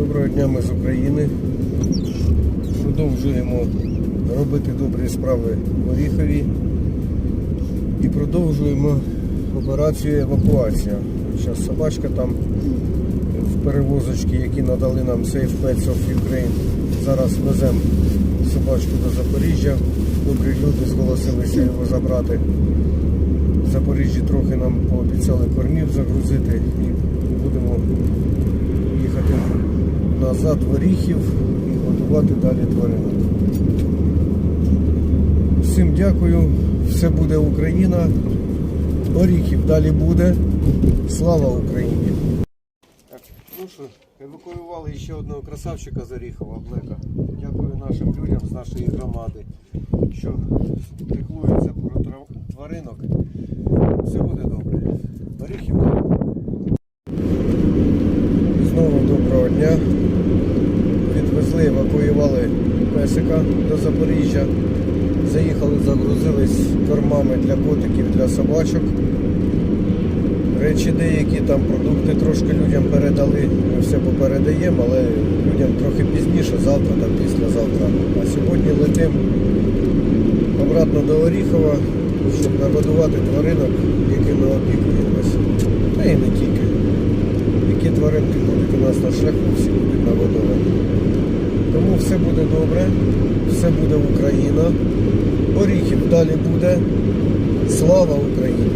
Доброго дня, ми з України. Продовжуємо робити добрі справи в Оріхові і продовжуємо операцію евакуація. Зараз собачка там в перевозочці, які надали нам Safe Pets of Ukraine. Зараз веземо собачку до Запоріжжя. Добрі люди зголосилися його забрати. В Запоріжжі трохи нам пообіцяли кормів загрузити назад в Оріхів і годувати далі тваринок. Всім дякую, все буде Україна. Оріхів далі буде. Слава Україні! Так, ну що, евакуювали ще одного красавчика з Оріхова, Блека. Дякую нашим людям з нашої громади, що піклуються про тваринок. Все буде добре. Оріхів далі буде. Знову доброго дня. Відвезли, евакуювали песика до Запоріжжя. Заїхали, загрузились кормами для котиків, для собачок. Речі деякі, там продукти трошки людям передали. Ми все попередаємо, але людям трохи пізніше, завтра, там післязавтра. А сьогодні летимо обратно до Оріхова, щоб нагодувати тваринок, якими опікуємося. Та і не тільки. Які тваринки нас на шляху, всі будуть нагодовані. Тому все буде добре, все буде Україна. Оріхів далі буде. Слава Україні!